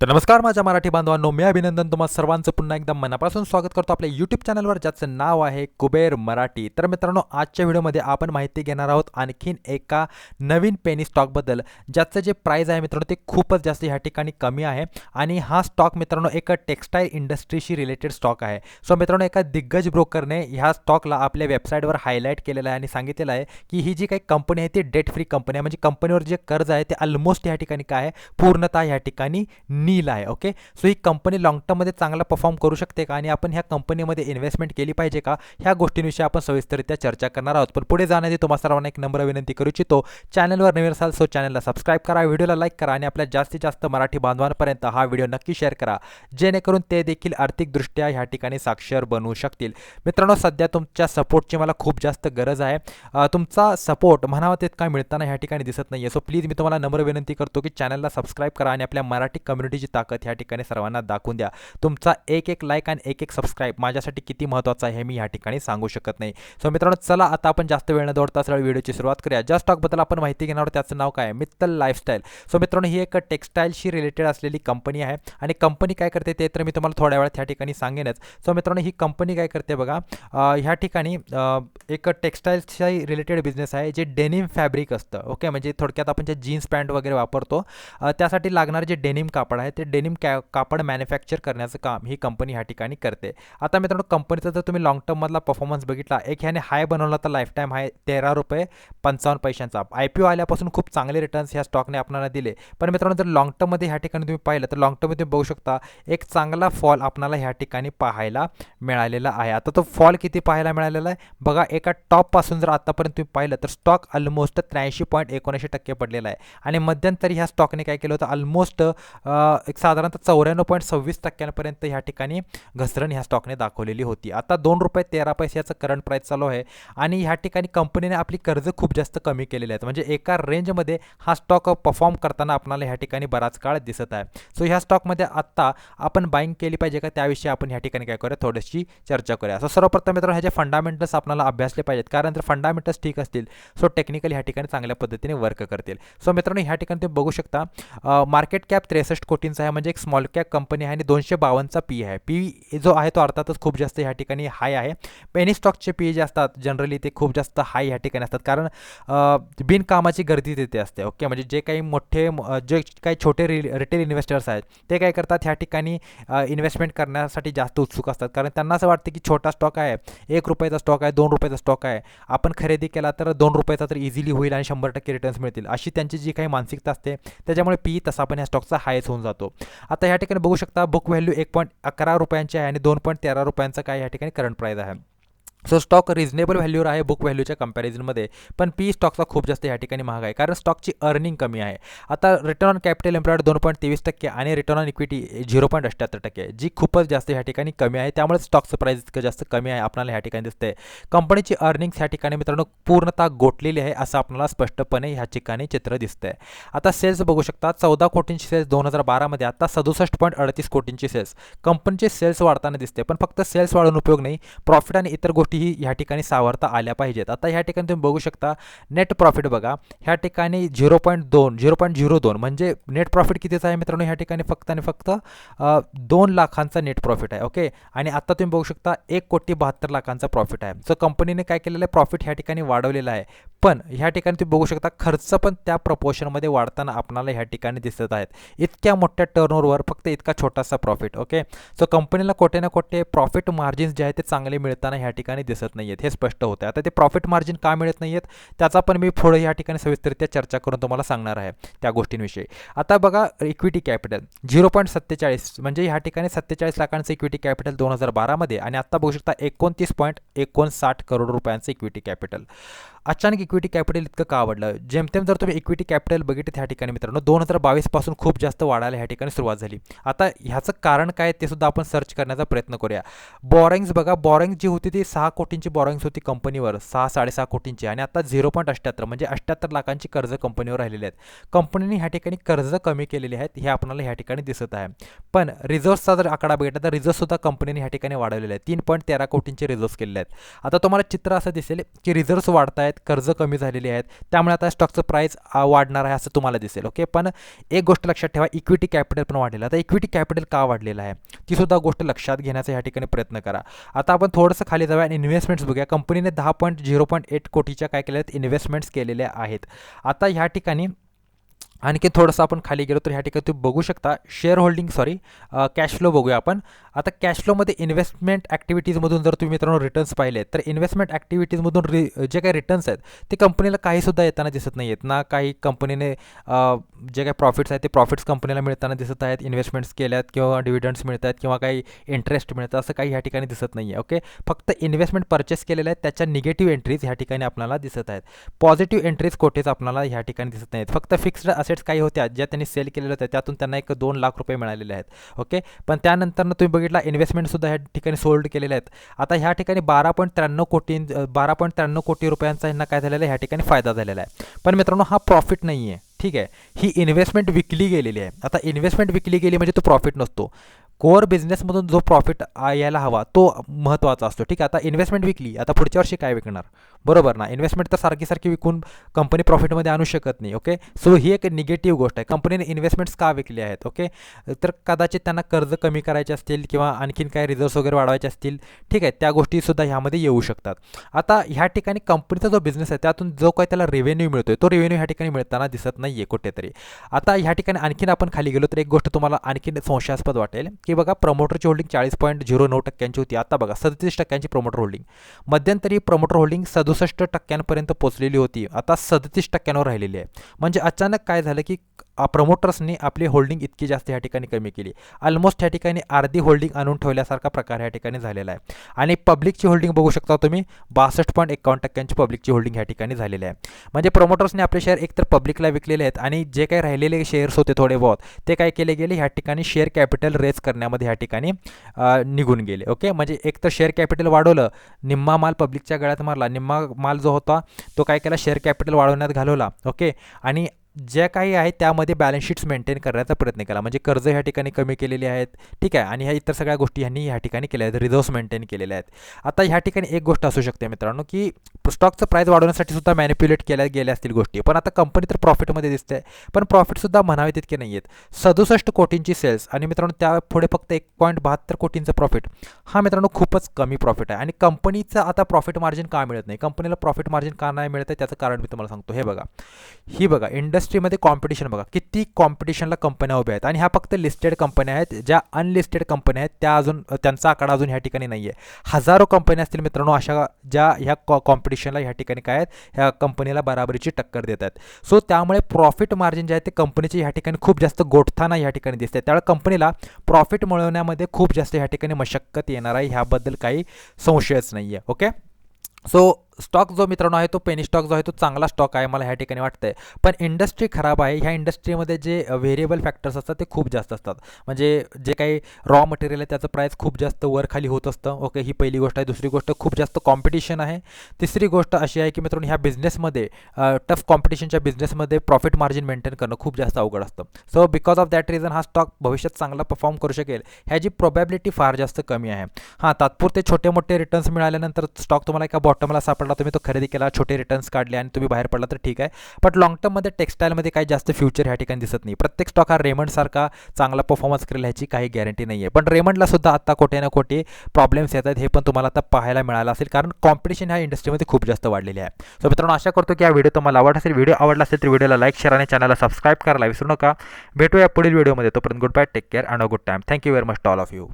तर नमस्कार माझ्या मराठी बांधवांनो मी अभिनंदन तुम्हाला सर्वांचं. पुन्हा एकदा मनापासून स्वागत करतो आपल्या यूट्यूब चॅनलवर ज्याचं नाव आहे कुबेर मराठी. तर मित्रांनो आजच्या व्हिडिओमध्ये आपण माहिती घेणार आहोत आणखीन एका नवीन पेनी स्टॉकबद्दल ज्याचं जे प्राईज आहे मित्रांनो ते खूपच जास्त ह्या ठिकाणी कमी आहे. आणि हा स्टॉक मित्रांनो एका टेक्स्टाईल इंडस्ट्रीशी रिलेटेड स्टॉक आहे. सो मित्रांनो एका दिग्गज ब्रोकरने ह्या स्टॉकला आपल्या वेबसाईटवर हायलाईट केलेलं आहे आणि सांगितलेलं आहे की ही जी काही कंपनी आहे ती डेट फ्री कंपनी आहे. म्हणजे कंपनीवर जे कर्ज आहे ते ऑलमोस्ट ह्या ठिकाणी काय आहे? पूर्णतः ह्या ठिकाणी नील आहे ओके सो ही कंपनी लॉंग टर्ममध्ये चांगला परफॉर्म करू शकते का? आणि आपण ह्या कंपनीमध्ये इन्व्हेस्टमेंट केली पाहिजे का? ह्या गोष्टींविषयी आपण सविस्तरित्या चर्चा करणार आहोत. पण पुढे जाण्याआधी तुम्हाला सर्वांना एक नम्र विनंती करू इच्छितो. चॅनलवर नवीन असाल सो चॅनलला सबस्क्राईब करा. व्हिडिओला लाईक करा आणि आपल्या जास्तीत जास्त मराठी बांधवांपर्यंत हा व्हिडिओ नक्की शेअर करा. जेणेकरून ते देखील आर्थिकदृष्ट्या ह्या ठिकाणी साक्षर बनवू शकतील. मित्रांनो सध्या तुमच्या सपोर्टची मला खूप जास्त गरज आहे. तुमचा सपोर्ट म्हणावा तितका मिळताना ह्या ठिकाणी दिसत नाही आहे सो प्लीज मी तुम्हाला नम्र विनंती करतो की चॅनलला सबस्क्राईब करा आणि आपल्या मराठी कम्युनिटी कम्युनिटीची ताकद ह्या ठिकाणी सर्वांना दाखवून द्या. तुमचा एक एक लाईक आणि एक एक सबस्क्राईब माझ्यासाठी किती महत्त्वाचं आहे हे मी ह्या ठिकाणी सांगू शकत नाही. सो मित्रांनो चला आता आपण जास्त वेळ न दौडता सरळ व्हिडिओची सुरुवात करूया. ज्या स्टॉकबद्दल आपण माहिती घेणार आहोत त्याचं नाव काय? आहे मित्तल लाईफस्टाईल सो मित्रांनो ही एक टेक्स्टाईलशी रिलेटेड असलेली कंपनी आहे आणि कंपनी काय करते ते तर मी तुम्हाला थोड्या वेळात ह्या ठिकाणी सांगेनच. सो मित्रांनो ही कंपनी काय करते बघा ह्या ठिकाणी एक टेक्स्टाईलच्या रिलेटेड बिझनेस आहे जे डेनिम फॅब्रिक असतं. ओके म्हणजे थोडक्यात आपण जे जीन्स पॅन्ट वगैरे वापरतो त्यासाठी लागणारे जे डेनिम कापड आहे ते डेनिम कॅ कापड मॅन्युफॅक्चर करण्याचं काम ही कंपनी ह्या ठिकाणी करते. आता मित्रांनो कंपनीचा जर तुम्ही लॉंग टर्ममधला परफॉर्मन्स बघितला एक ह्याने हाय बनवला तर लाईफ टाईम हाय तेरा रुपये पंचावन्न पैशांचा. आय पी ओ आल्यापासून खूप चांगले रिटर्न्स ह्या स्टॉकने आपल्याला दिले. पण मित्रांनो जर लॉंग टर्ममध्ये ह्या ठिकाणी तुम्ही पाहिलं तर लॉंग टर्ममध्ये तुम्ही बघू शकता एक चांगला फॉल आपल्याला ह्या ठिकाणी पाहायला मिळालेला आहे. आता तो फॉल किती पाहायला मिळालेला आहे? बघा एका टॉपपासून जर आतापर्यंत तुम्ही पाहिलं तर स्टॉक ऑलमोस्ट त्र्याऐंशी पॉईंट एकोणऐंशी टक्के पडलेला आहे. आणि मध्यंतरी ह्या स्टॉकने काय केलं होतं? ऑलमोस्ट एक साधारणतः चौऱ्याण्णव पॉईंट सव्वीस टक्क्यांपर्यंत ह्या ठिकाणी घसरण ह्या स्टॉकने दाखवलेली होती. आता दोन रुपये तेरा पैशाचं करंट प्राईस चालू आहे आणि ह्या ठिकाणी कंपनीने आपली कर्ज खूप जास्त कमी केलेली आहेत. म्हणजे एका रेंजमध्ये हा स्टॉक परफॉर्म करताना आपल्याला ह्या ठिकाणी बराच काळ दिसत आहे. सो ह्या स्टॉकमध्ये आत्ता आपण बाईंग केली पाहिजे का? त्याविषयी आपण ह्या ठिकाणी काय करूया? थोडीशी चर्चा करूया. सो सर्वप्रथम मित्रांनो ह्याचे फंडामेंटल्स आपल्याला अभ्यासले पाहिजेत. कारण जर फंडामेंटल्स ठीक असतील सो टेक्निकल ह्या ठिकाणी चांगल्या पद्धतीने वर्क करतील. सो मित्रांनो ह्या ठिकाणी तुम्ही बघू शकता मार्केट कॅप त्रेसष्ट कोटी कोटींचा आहे म्हणजे एक स्मॉल कॅप कंपनी आहे आणि दोनशे बावन्नचा पी आहे. पी जो आहे तो अर्थातच खूप जास्त ह्या ठिकाणी हाय आहे. पेनी स्टॉकचे पी जे असतात जनरली ते खूप जास्त हाय ह्या ठिकाणी असतात. कारण बिनकामाची गर्दी तिथे असते ओके म्हणजे जे काही मोठे जे काही छोटे रि रिटेल इन्व्हेस्टर्स आहेत ते काय करतात ह्या ठिकाणी इन्व्हेस्टमेंट करण्यासाठी जास्त उत्सुक असतात. कारण त्यांना असं वाटतं की छोटा स्टॉक आहे एक रुपयाचा स्टॉक आहे दोन रुपयाचा स्टॉक आहे. आपण खरेदी केला तर दोन रुपयाचा तर इझिली होईल आणि शंभर टक्के रिटर्न्स मिळतील. अशी त्यांची जी काही मानसिकता असते त्याच्यामुळे पी तसा पण ह्या स्टॉकचा हायच होऊन जातो. आता ह्या ठिकाणी बघू शकता बुक व्हॅल्यू एक पॉईंट अकरा रुपयांची आहे आणि दोन पॉईंट तेरा रुपयांचा काय या ठिकाणी करंट प्राईज आहे. सो स्टॉक रिजनेबल व्हॅल्यूवर आहे बुक व्हॅल्यूच्या कंपॅरिझनमध्ये पण पी स्टॉकचा खूप जास्त या ठिकाणी महाग आहे. कारण स्टॉकची अर्निंग कमी आहे. आता रिटर्न ऑन कॅपिटल एम्प्लॉयड दोन पॉईंट तेवीस टक्के आणि return on equity zero point अठ्ठ्याहत्तर टक्के जी खूपच जास्त ह्या ठिकाणी कमी आहे. त्यामुळे स्टॉकचं प्राईस इतकं जास्त कमी आहे आपल्याला ह्या ठिकाणी दिसते कंपनीची अर्निंग्स ह्या ठिकाणी मित्रांनो पूर्णतः गोठलेली आहे असं आपल्याला स्पष्टपणे ह्या ठिकाणी चित्र दिसतंय. आता सेल्स बघू शकता चौदा कोटींची सेल्स दोन हजार बारामध्ये आता सदुसष्ट पॉईंट अडतीस कोटींची सेल्स कंपनीचे सेल्स वाढताना दिसते पण फक्त सेल्स वाढून उपयोग नाही. प्रॉफिट आणि इतर गोष्टी गोष्टीही ह्या ठिकाणी सावरता आल्या पाहिजेत. आता ह्या ठिकाणी तुम्ही बघू शकता नेट प्रॉफिट बघा. ह्या ठिकाणी झिरो पॉईंट दोन झिरो पॉईंट झिरो दोन म्हणजे नेट प्रॉफिट कितीचं आहे मित्रांनो? ह्या ठिकाणी फक्त आणि फक्त दोन लाखांचा नेट प्रॉफिट आहे ओके आणि आता तुम्ही बघू शकता एक कोटी बहात्तर लाखांचा प्रॉफिट आहे. सो कंपनीने काय केलेलं आहे? प्रॉफिट ह्या ठिकाणी वाढवलेलं आहे. पण ह्या ठिकाणी तुम्ही बघू शकता खर्च पण त्या प्रपोर्शनमध्ये वाढताना आपणाला ह्या ठिकाणी दिसत आहेत. इतक्या मोठ्या टर्नओव्हरवर फक्त इतका छोटासा प्रॉफिट ओके सो कंपनीला कोठे ना कोठे प्रॉफिट मार्जिन्स जे आहेत ते चांगले मिळताना ह्या ठिकाणी दिसत नाही आहेत हे स्पष्ट होतं आता ते प्रॉफिट मार्जिन का मिळत नाही आहेत त्याचा पण मी पुढे या ठिकाणी सविस्तरित्या चर्चा करून तुम्हाला सांगणार आहे त्या गोष्टींविषयी. आता बघा इक्विटी कॅपिटल झिरो पॉईंट सत्तेचाळीस म्हणजे ह्या ठिकाणी सत्तेचाळीस लाखांचं इक्विटी कॅपिटल दोन हजार बारामध्ये आणि आता बघू शकता एकोणतीस पॉईंट एकोणसाठ करोड रुपयांचं इक्विटी कॅपिटल अचानक इक्विटी कॅपिटल इतकं का आवडलं जेमतेम जर तुम्ही इक्विटी कॅपिटल बघितलं ह्या ठिकाणी मित्रांनो दोन हजार बावीसपासून खूप जास्त वाढायला ह्या ठिकाणी सुरुवात झाली. आता ह्याचं कारण काय ते सुद्धा आपण सर्च करण्याचा प्रयत्न करूया. बॉरिंग्स बघा बॉरिंग जी होती ती सहा कोटींची बॉरिंग्स होती कंपनीवर सहा साडेसहा कोटींची. आणि आता झिरो पॉईंट अठ्ठ्याहत्तर म्हणजे अठ्ठ्याहत्तर लाखांची कर्ज कंपनीवर राहिलेली आहेत. कंपनीने ह्या ठिकाणी कर्ज कमी केलेली आहेत हे आपल्याला ह्या ठिकाणी दिसत आहे. पण रिझर्व्सचा जर आकडा बघितला तर रिझर्व्हसुद्धा कंपनीने ह्या ठिकाणी वाढवलेले आहेत. तीन पॉईंट तेरा कोटींचे रिझर्व्स केलेले आहेत. आता तुम्हाला चित्र असं दिसेल की रिझर्व्स वाढत आहेत कर्ज कमी झालेली आहेत त्यामुळे आता स्टॉकचं प्राईस वाढणार आहे असं तुम्हाला दिसेल ओके पण एक गोष्ट लक्षात ठेवा इक्विटी कॅपिटल पण वाढलेलं आता इक्विटी कॅपिटल का वाढलेलं आहे? ती सुद्धा गोष्ट लक्षात घेण्याचा या ठिकाणी प्रयत्न करा. आता आपण थोडंसं खाली जाऊया आणि इन्व्हेस्टमेंट्स बघूया. कंपनीने दहा पॉईंट झिरो पॉईंट एट कोटीच्या काय केल्या आहेत? इन्व्हेस्टमेंट्स केलेल्या आहेत. आता ह्या ठिकाणी आणखी थोडंसं आपण खाली गेलो तर ह्या ठिकाणी तुम्ही बघू शकता share holding sorry cash flow बघूया आपण. आता कॅश फ्लोमध्ये इन्व्हेस्टमेंट ॲक्टिव्हिटीजमधून जर तुम्ही मित्रांनो रिटर्न्स पाहिले तर इन्व्हेस्टमेंट ॲक्टिव्हिटीजमधून रि जे काही रिटर्न्स आहेत ते कंपनीला काहीसुद्धा येताना दिसत नाही आहेत ना. काही कंपनीने जे काही प्रॉफिट्स आहेत ते प्रॉफिट्स कंपनीला मिळताना दिसत आहेत. इन्व्हेस्टमेंट्स केल्यात किंवा डिव्हिडंड्स मिळत आहेत किंवा काही इंटरेस्ट मिळतात असं काही ह्या ठिकाणी दिसत नाही आहे ओके फक्त इन्व्हेस्टमेंट परचेस केलेल्या आहेत त्याच्या निगेटिव्ह एंट्रीज ह्या ठिकाणी आपल्याला दिसत आहेत. पॉझिटिव्ह एंट्रीज कोठेच आपल्याला ह्या ठिकाणी दिसत नाहीत फक्त फिक्स्ड असेट्स काही होत्या ज्या त्यांनी सेल केलेल्या होत्या त्यातून त्यांना एक दोन लाख रुपये मिळालेले आहेत. ओके पण त्यानंतरनं तुम्ही बघितला इन्व्हेस्टमेंटसुद्धा ह्या ठिकाणी सोल्ड केलेले आहेत. आता ह्या ठिकाणी बारा पॉईंट त्र्याण्णव कोटी बारा पॉईंट त्र्याण्णव कोटी रुपयांचा ह्यांना काय झालेला आहे? ह्या ठिकाणी फायदा झालेला आहे. पण मित्रांनो हा प्रॉफिट नाही आहे ठीक आहे? ही इन्व्हेस्टमेंट विकली गेलेली आहे. आता इन्व्हेस्टमेंट विकली गेली म्हणजे तो प्रॉफिट नसतो. कोअर बिझनेसमधून जो प्रॉफिट यायला हवा तो महत्त्वाचा असतो. ठीक आहे आता इन्व्हेस्टमेंट विकली आता पुढच्या वर्षी काय विकणार? बरोबर ना? इन्व्हेस्टमेंट तर सारखी सारखी विकून कंपनी प्रॉफिटमध्ये आणू शकत नाही ओके सो ही एक निगेटिव्ह गोष्ट आहे. कंपनीने इन्व्हेस्टमेंट्स का विकले आहेत ओके तर कदाचित त्यांना कर्ज कमी करायचे असतील किंवा आणखीन काही रिझर्व्स वगैरे वाढवायचे असतील. ठीक आहे त्या गोष्टीसुद्धा ह्यामध्ये येऊ शकतात. आता ह्या ठिकाणी कंपनीचा जो बिझनेस आहे त्यातून जो काही त्याला रेव्हेन्यू मिळतोय तो रेव्हेन्यू ह्या ठिकाणी मिळताना दिसत नाही आहे कुठेतरी. आता ह्या ठिकाणी आणखीन आपण खाली गेलो तर एक गोष्ट तुम्हाला आणखीन संशयास्पद वाटेल. की बघा प्रमोटरची होल्डिंग चाळीस पॉईंट झिरो नऊ टक्क्यांची होती. आता बघा सदतीस टक्क्यांची प्रमोटर होल्डिंग मध्यंतरी प्रमोटर होल्डिंग सदुसष्ट टक्क्यांपर्यंत पोचलेली होती. आता सदतीस टक्क्यांवर राहिलेली आहे. म्हणजे अचानक काय झालं की प्रमोटर्सनी आपली होल्डिंग इतकी जास्त ह्या ठिकाणी कमी केली. ऑलमोस्ट ह्या ठिकाणी अर्धी होल्डिंग आणून ठेवल्यासारखा प्रकार ह्या ठिकाणी झालेला आहे. आणि पब्लिकची होल्डिंग बघू शकता तुम्ही बासष्ट पॉईंट एकावन्न टक्क्यांची पब्लिकची होल्डिंग ह्या ठिकाणी झालेली आहे. म्हणजे प्रमोटर्सने आपले शेअर एकतर पब्लिकला विकलेले आहेत आणि जे काही राहिलेले शेअर्स होते थोडे बहुत ते काय केले गेले ह्या ठिकाणी शेअर कॅपिटल रेज करण्यामध्ये ह्या ठिकाणी निघून गेले. ओके म्हणजे एक तर शेअर कॅपिटल वाढवलं निम्मा माल पब्लिकच्या गळ्यात मारला निम्मा माल जो होता तो काय केला शेअर कॅपिटल वाढवण्यात घालवला. ओके आणि ज्या काही आहे त्यामध्ये बॅलन्स शीट्स मेंटेन करण्याचा प्रयत्न केला. म्हणजे कर्ज ह्या ठिकाणी कमी केलेली आहेत. ठीक आहे. आणि ह्या इतर सगळ्या गोष्टी ह्यांनी ह्या ठिकाणी केल्या आहेत. रिझर्व्स मेंटेन केलेल्या आहेत. आता ह्या ठिकाणी एक गोष्ट असू शकते मित्रांनो की स्टॉकचं प्राईस वाढवण्यासाठी सुद्धा मॅनिप्युलेट केल्या गेल्या असतील गोष्टी. पण आता कंपनी तर प्रॉफिटमध्ये दिसते पण प्रॉफिटसुद्धा म्हणावे तितके नाही आहेत सदुसष्ट कोटींची सेल्स आणि मित्रांनो त्या पुढे फक्त एक पॉईंट बहात्तर कोटींचं प्रॉफिट हा मित्रांनो खूपच कमी प्रॉफिट आहे. आणि कंपनीचं आता प्रॉफिट मार्जिन का मिळत नाही? कंपनीला प्रॉफिट मार्जिन का नाही मिळत आहे? त्याचं कारण मी तुम्हाला सांगतो. हे बघा. ही बघा इंडस्ट्रीमध्ये कॉम्पिटिशन बघा. किती कॉम्पिटिशनला कंपन्या उभ्या आहेत. आणि ह्या फक्त लिस्टेड कंपन्या आहेत. ज्या अनलिस्टेड कंपन्या आहेत त्या अजून त्यांचा आकडा अजून ह्या ठिकाणी नाही आहे हजारो कंपन्या असतील मित्रांनो अशा ज्या ह्या कॉ कॉम्पिटिशन कॉम्पिटिशनला ह्या ठिकाणी काय आहेत? ह्या कंपनीला बराबरीची टक्कर देत आहेत. सो त्यामुळे प्रॉफिट मार्जिन जे आहे ते कंपनीचे ह्या ठिकाणी खूप जास्त गोठताना ह्या ठिकाणी दिसते त्यामुळे कंपनीला प्रॉफिट मिळवण्यामध्ये खूप जास्त ह्या ठिकाणी मशक्कत येणार आहे. ह्याबद्दल काही संशयच नाही आहे ओके सो स्टॉक जो मित्रांनो आहे तो पेनी स्टॉक जो आहे तो चांगला स्टॉक आहे मला ह्या ठिकाणी वाटतंय. पण इंडस्ट्री खराब आहे ह्या इंडस्ट्रीमध्ये जे व्हेरिएबल फॅक्टर्स असतात ते खूप जास्त असतात. म्हणजे जे काही रॉ मटेरियल आहे त्याचं प्राईस खूप जास्त वर खाली होत असतं. ओके ही पहिली गोष्ट आहे. दुसरी गोष्ट खूप जास्त कॉम्पिटिशन आहे. तिसरी गोष्ट अशी आहे की मित्रांनो ह्या बिझनेसमध्ये टफ कॉम्पिटिशनच्या बिझनेसमध्ये प्रॉफिट मार्जिन मेंटेन करणं खूप जास्त अवघड असतं. So because of that reason हा स्टॉक भविष्यात चांगला परफॉर्म करू शकेल. ह्याची प्रोबॅबिलिटी फार जास्त कमी आहे. हां तात्पुरते छोटे मोठे रिटर्न्स मिळाल्यानंतर स्टॉक तुम्हाला एका बॉटमला पडला तुम्ही तो खरेदी केला छोटे रिटर्न्स काढले आणि तुम्ही बाहेर पडला तर ठीक आहे. बट लॉंग टर्ममध्ये टेक्स्टाईलमध्ये काही जास्त फ्युचर ह्या ठिकाणी दिसत नाही. प्रत्येक स्टॉक हा रेमंडसारखा चांगला परफॉर्मन्स करेल ह्याची काही गॅरंटी नाही आहे पण रेमंडला सुद्धा आता कोठे ना कोठे प्रॉब्लेम्स येत आहेत हे पण तुम्हाला आता पाहायला मिळालं असेल कारण कॉम्पिटिशन ह्या इंडस्ट्रीमध्ये खूप जास्त वाढलेली आहे. सो मित्रांनो आशा करतो की हा व्हिडिओ तुम्हाला आवडला असेल. व्हिडिओ आवडला असेल तर व्हिडिओला लाईक शेअर आणि चॅनलला सबस्क्राईब करायला विसरू नका. भेटूया पुढील व्हिडिओमध्ये तोपर्यंत good bye take care and a good time thank you very much all of you